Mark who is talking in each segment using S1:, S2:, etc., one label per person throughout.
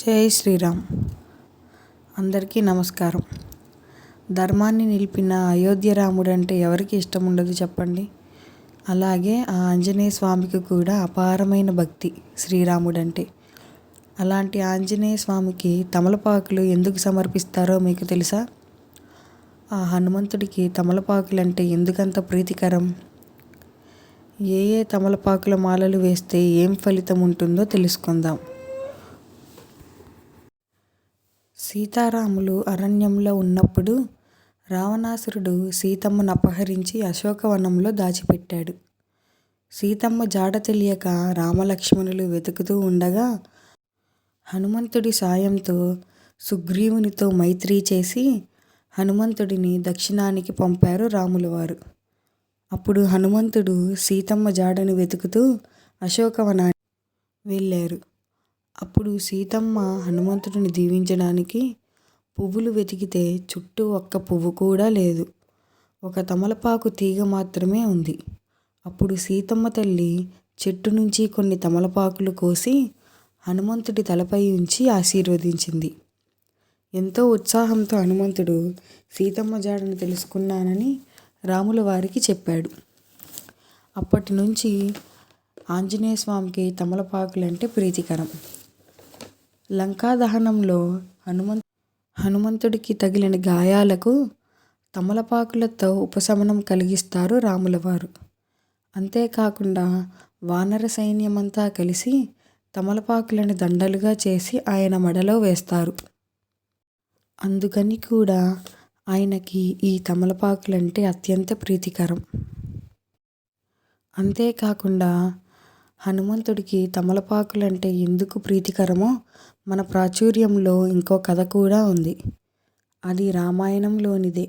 S1: జై శ్రీరామ్. అందరికీ నమస్కారం. ధర్మాన్ని నిలిపిన అయోధ్య రాముడు అంటే ఎవరికి ఇష్టం ఉండదు చెప్పండి? అలాగే ఆ ఆంజనేయ స్వామికి కూడా అపారమైన భక్తి శ్రీరాముడు అంటే అలాంటి ఆంజనేయ స్వామికి తమలపాకులు ఎందుకు సమర్పిస్తారో మీకు తెలుసా? ఆ హనుమంతుడికి తమలపాకులు అంటే ఎందుకంత ప్రీతికరం? ఏ ఏ తమలపాకుల మాలలు వేస్తే ఏం ఫలితం ఉంటుందో తెలుసుకుందాం. సీతారాములు అరణ్యంలో ఉన్నప్పుడు రావణాసురుడు సీతమ్మను అపహరించి అశోకవనంలో దాచిపెట్టాడు. సీతమ్మ జాడ తెలియక రామలక్ష్మణులు వెతుకుతూ ఉండగా హనుమంతుడి సాయంతో సుగ్రీవునితో మైత్రి చేసి హనుమంతుడిని దక్షిణానికి పంపారు రాములవారు. అప్పుడు హనుమంతుడు సీతమ్మ జాడను వెతుకుతూ అశోకవనాన్ని వెళ్ళారు. అప్పుడు సీతమ్మ హనుమంతుడిని దీవించడానికి పువ్వులు వెతికితే చుట్టూ ఒక్క పువ్వు కూడా లేదు. ఒక తమలపాకు తీగ మాత్రమే ఉంది. అప్పుడు సీతమ్మ తల్లి చెట్టు నుంచి కొన్ని తమలపాకులు కోసి హనుమంతుడి తలపై ఉంచి ఆశీర్వదించింది. ఎంతో ఉత్సాహంతో హనుమంతుడు సీతమ్మ జాడను తెలుసుకున్నానని రాముల వారికి చెప్పాడు. అప్పటి నుంచి ఆంజనేయ స్వామికి తమలపాకులంటే ప్రీతికరం. లంకా దహనంలో హనుమంత్ హనుమంతుడికి తగిలిన గాయాలకు తమలపాకులతో ఉపశమనం కలిగిస్తారు రాములవారు. అంతేకాకుండా వానర సైన్యమంతా కలిసి తమలపాకులను దండలుగా చేసి ఆయన మడలో వేస్తారు. అందుకని కూడా ఆయనకి ఈ తమలపాకులంటే అత్యంత ప్రీతికరం. అంతేకాకుండా హనుమంతుడికి తమలపాకులంటే ఎందుకు ప్రీతికరమో మన ప్రాచుర్యంలో ఇంకో కథ కూడా ఉంది. అది రామాయణంలోనిదే.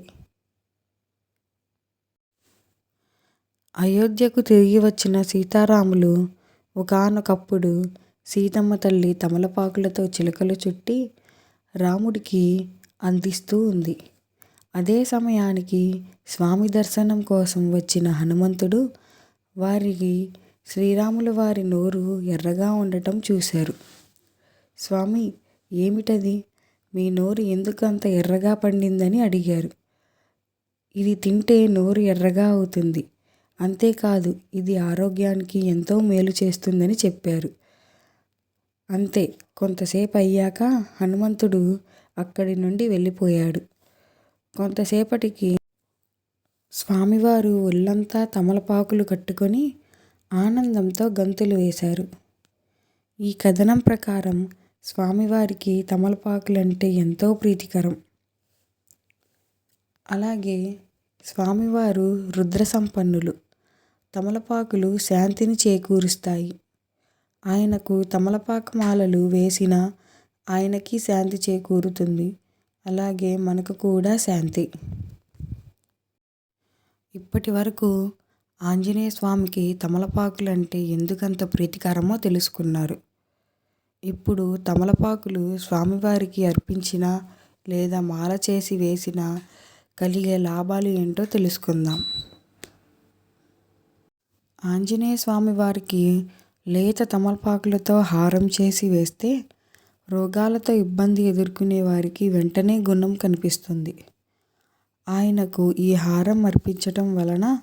S1: అయోధ్యకు తిరిగి వచ్చిన సీతారాములు ఒకానొకప్పుడు సీతమ్మ తల్లి తమలపాకులతో చిలుకలు చుట్టి రాముడికి అందిస్తూ ఉంది. అదే సమయానికి స్వామి దర్శనం కోసం వచ్చిన హనుమంతుడు వారికి శ్రీరాముల వారి నోరు ఎర్రగా ఉండటం చూశారు. స్వామి ఏమిటది? మీ నోరు ఎందుకు అంత ఎర్రగా పండిందని అడిగారు. ఇది తింటే నోరు ఎర్రగా అవుతుంది. అంతేకాదు ఇది ఆరోగ్యానికి ఎంతో మేలు చేస్తుందని చెప్పారు. అంతే కొంతసేపు అయ్యాక హనుమంతుడు అక్కడి నుండి వెళ్ళిపోయాడు. కొంతసేపటికి స్వామివారు ఒళ్ళంతా తమలపాకులు కట్టుకొని ఆనందంతో గంతులు వేశారు. ఈ కథనం ప్రకారం స్వామివారికి తమలపాకులంటే ఎంతో ప్రీతికరం. అలాగే స్వామివారు రుద్ర సంపన్నులు తమలపాకులు శాంతిని చేకూరుస్తాయి. ఆయనకు తమలపాకు మాలలు వేసిన ఆయనకి శాంతి చేకూరుతుంది. అలాగే మనకు కూడా శాంతి. ఇప్పటి వరకు ఆంజనేయ స్వామికి తమలపాకులంటే ఎందుకంత ప్రీతికరమో తెలుసుకున్నారు. ఇప్పుడు తమలపాకులు స్వామివారికి అర్పించిన లేదా మాల చేసి వేసిన కలిగే లాభాలు ఏంటో తెలుసుకుందాం. ఆంజనేయ స్వామి వారికి లేత తమలపాకులతో హారం చేసి వేస్తే రోగాలతో ఇబ్బంది ఎదుర్కొనే వారికి వెంటనే గుణం కనిపిస్తుంది. ఆయనకు ఈ హారం అర్పించటం వలన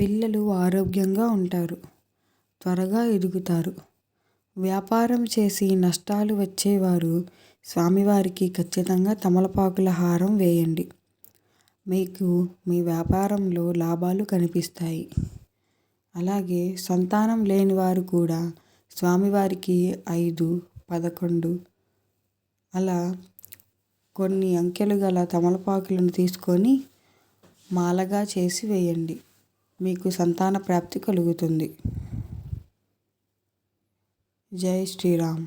S1: పిల్లలు ఆరోగ్యంగా ఉంటారు. త్వరగా ఎదుగుతారు. వ్యాపారం చేసి నష్టాలు వచ్చేవారు స్వామివారికి ఖచ్చితంగా తమలపాకుల హారం వేయండి. మీకు మీ వ్యాపారంలో లాభాలు కనిపిస్తాయి. అలాగే సంతానం లేని వారు కూడా స్వామివారికి ఐదు పదకొండు అలా కొన్ని అంకెలు గల తమలపాకులను తీసుకొని మాలగా చేసి వేయండి. మీకు సంతాన ప్రాప్తి కలుగుతుంది. జై శ్రీరామ్.